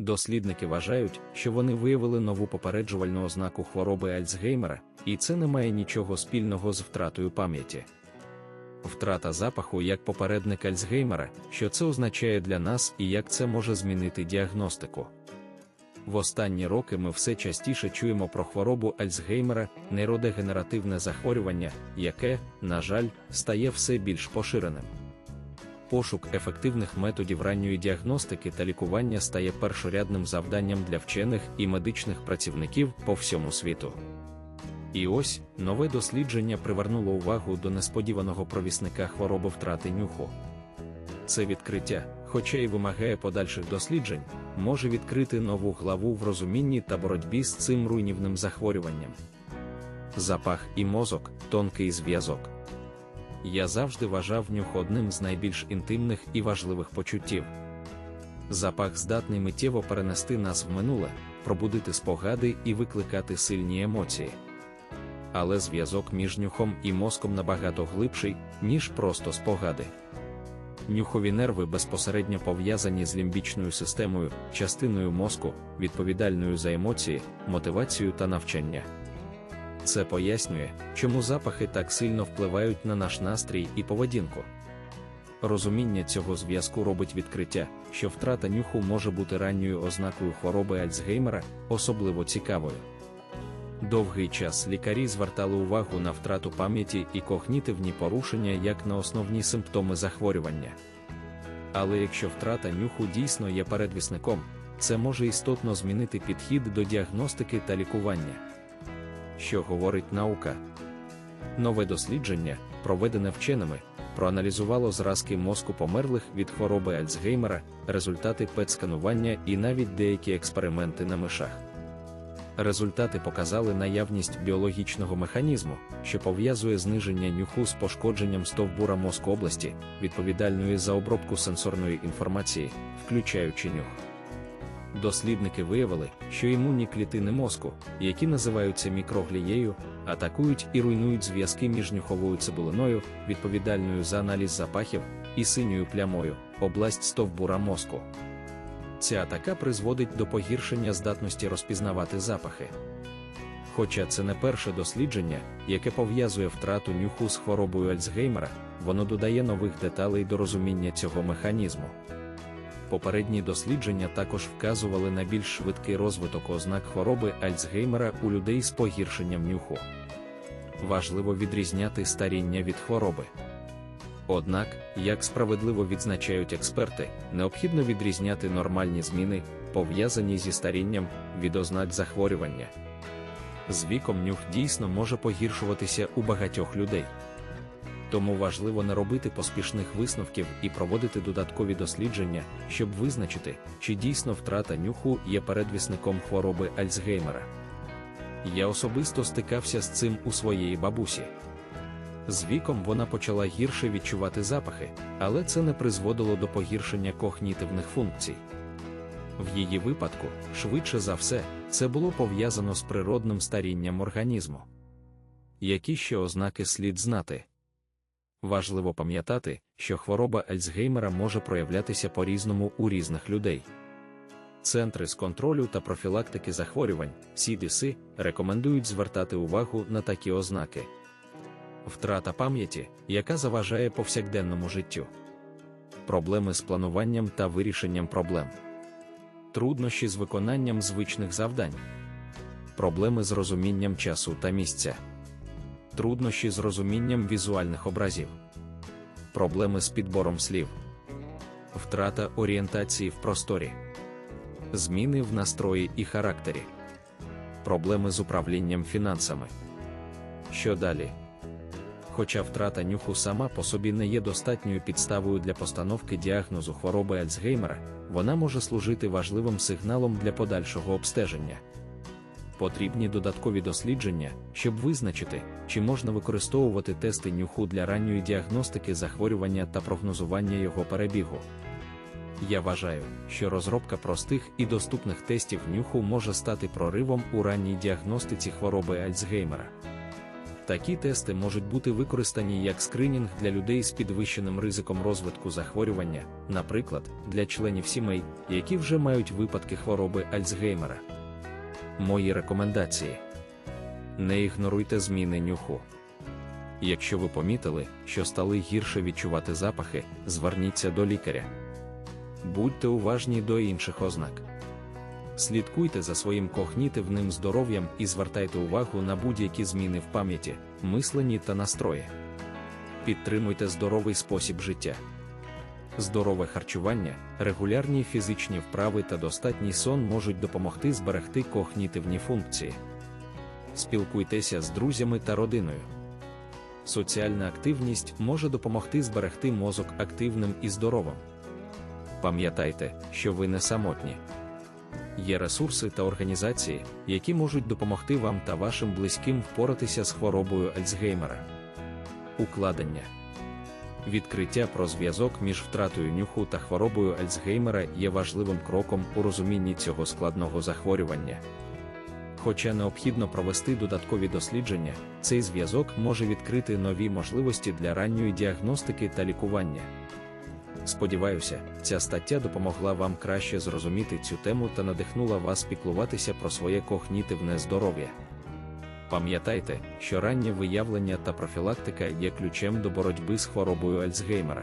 Дослідники вважають, що вони виявили нову попереджувальну ознаку хвороби Альцгеймера, і це не має нічого спільного з втратою пам'яті. Втрата запаху як попередник Альцгеймера, що це означає для нас і як це може змінити діагностику. В останні роки ми все частіше чуємо про хворобу Альцгеймера, нейродегенеративне захворювання, яке, на жаль, стає все більш поширеним. Пошук ефективних методів ранньої діагностики та лікування стає першорядним завданням для вчених і медичних працівників по всьому світу. І ось нове дослідження привернуло увагу до несподіваного провісника хвороби втрати нюху. Це відкриття, хоча й вимагає подальших досліджень, може відкрити нову главу в розумінні та боротьбі з цим руйнівним захворюванням. Запах і мозок тонкий зв'язок. Я завжди вважав нюх одним з найбільш інтимних і важливих почуттів. Запах здатний миттєво перенести нас в минуле, пробудити спогади і викликати сильні емоції. Але зв'язок між нюхом і мозком набагато глибший, ніж просто спогади. Нюхові нерви безпосередньо пов'язані з лімбічною системою, частиною мозку, відповідальною за емоції, мотивацію та навчання. Це пояснює, чому запахи так сильно впливають на наш настрій і поведінку. Розуміння цього зв'язку робить відкриття, що втрата нюху може бути ранньою ознакою хвороби Альцгеймера, особливо цікавою. Довгий час лікарі звертали увагу на втрату пам'яті і когнітивні порушення як на основні симптоми захворювання. Але якщо втрата нюху дійсно є передвісником, це може істотно змінити підхід до діагностики та лікування. Що говорить наука? Нове дослідження, проведене вченими, проаналізувало зразки мозку померлих від хвороби Альцгеймера, результати пет-сканування і навіть деякі експерименти на мишах. Результати показали наявність біологічного механізму, що пов'язує зниження нюху з пошкодженням стовбура мозку області, відповідальної за обробку сенсорної інформації, включаючи нюх. Дослідники виявили, що імунні клітини мозку, які називаються мікроглією, атакують і руйнують зв'язки між нюховою цибулиною, відповідальною за аналіз запахів, і синьою плямою, область стовбура мозку. Ця атака призводить до погіршення здатності розпізнавати запахи. Хоча це не перше дослідження, яке пов'язує втрату нюху з хворобою Альцгеймера, воно додає нових деталей до розуміння цього механізму. Попередні дослідження також вказували на більш швидкий розвиток ознак хвороби Альцгеймера у людей з погіршенням нюху. Важливо відрізняти старіння від хвороби. Однак, як справедливо відзначають експерти, необхідно відрізняти нормальні зміни, пов'язані зі старінням, від ознак захворювання. З віком нюх дійсно може погіршуватися у багатьох людей. Тому важливо не робити поспішних висновків і проводити додаткові дослідження, щоб визначити, чи дійсно втрата нюху є передвісником хвороби Альцгеймера. Я особисто стикався з цим у своєї бабусі. З віком вона почала гірше відчувати запахи, але це не призводило до погіршення когнітивних функцій. В її випадку, швидше за все, це було пов'язано з природним старінням організму. Які ще ознаки слід знати? Важливо пам'ятати, що хвороба Альцгеймера може проявлятися по-різному у різних людей. Центри з контролю та профілактики захворювань CDC, рекомендують звертати увагу на такі ознаки. Втрата пам'яті, яка заважає повсякденному життю, проблеми з плануванням та вирішенням проблем, труднощі з виконанням звичних завдань, проблеми з розумінням часу та місця, труднощі з розумінням візуальних образів, проблеми з підбором слів, втрата орієнтації в просторі, зміни в настрої і характері, проблеми з управлінням фінансами. Що далі? Хоча втрата нюху сама по собі не є достатньою підставою для постановки діагнозу хвороби Альцгеймера, вона може служити важливим сигналом для подальшого обстеження. Потрібні додаткові дослідження, щоб визначити, чи можна використовувати тести нюху для ранньої діагностики захворювання та прогнозування його перебігу. Я вважаю, що розробка простих і доступних тестів нюху може стати проривом у ранній діагностиці хвороби Альцгеймера. Такі тести можуть бути використані як скринінг для людей з підвищеним ризиком розвитку захворювання, наприклад, для членів сімей, які вже мають випадки хвороби Альцгеймера. Мої рекомендації: не ігноруйте зміни нюху. Якщо ви помітили, що стали гірше відчувати запахи, зверніться до лікаря. Будьте уважні до інших ознак. Слідкуйте за своїм когнітивним здоров'ям і звертайте увагу на будь-які зміни в пам'яті, мисленні та настрої. Підтримуйте здоровий спосіб життя. Здорове харчування, регулярні фізичні вправи та достатній сон можуть допомогти зберегти когнітивні функції. Спілкуйтеся з друзями та родиною. Соціальна активність може допомогти зберегти мозок активним і здоровим. Пам'ятайте, що ви не самотні. Є ресурси та організації, які можуть допомогти вам та вашим близьким впоратися з хворобою Альцгеймера. Укладення відкриття про зв'язок між втратою нюху та хворобою Альцгеймера є важливим кроком у розумінні цього складного захворювання. Хоча необхідно провести додаткові дослідження, цей зв'язок може відкрити нові можливості для ранньої діагностики та лікування. Сподіваюся, ця стаття допомогла вам краще зрозуміти цю тему та надихнула вас піклуватися про своє когнітивне здоров'я. Пам'ятайте, що раннє виявлення та профілактика є ключем до боротьби з хворобою Альцгеймера.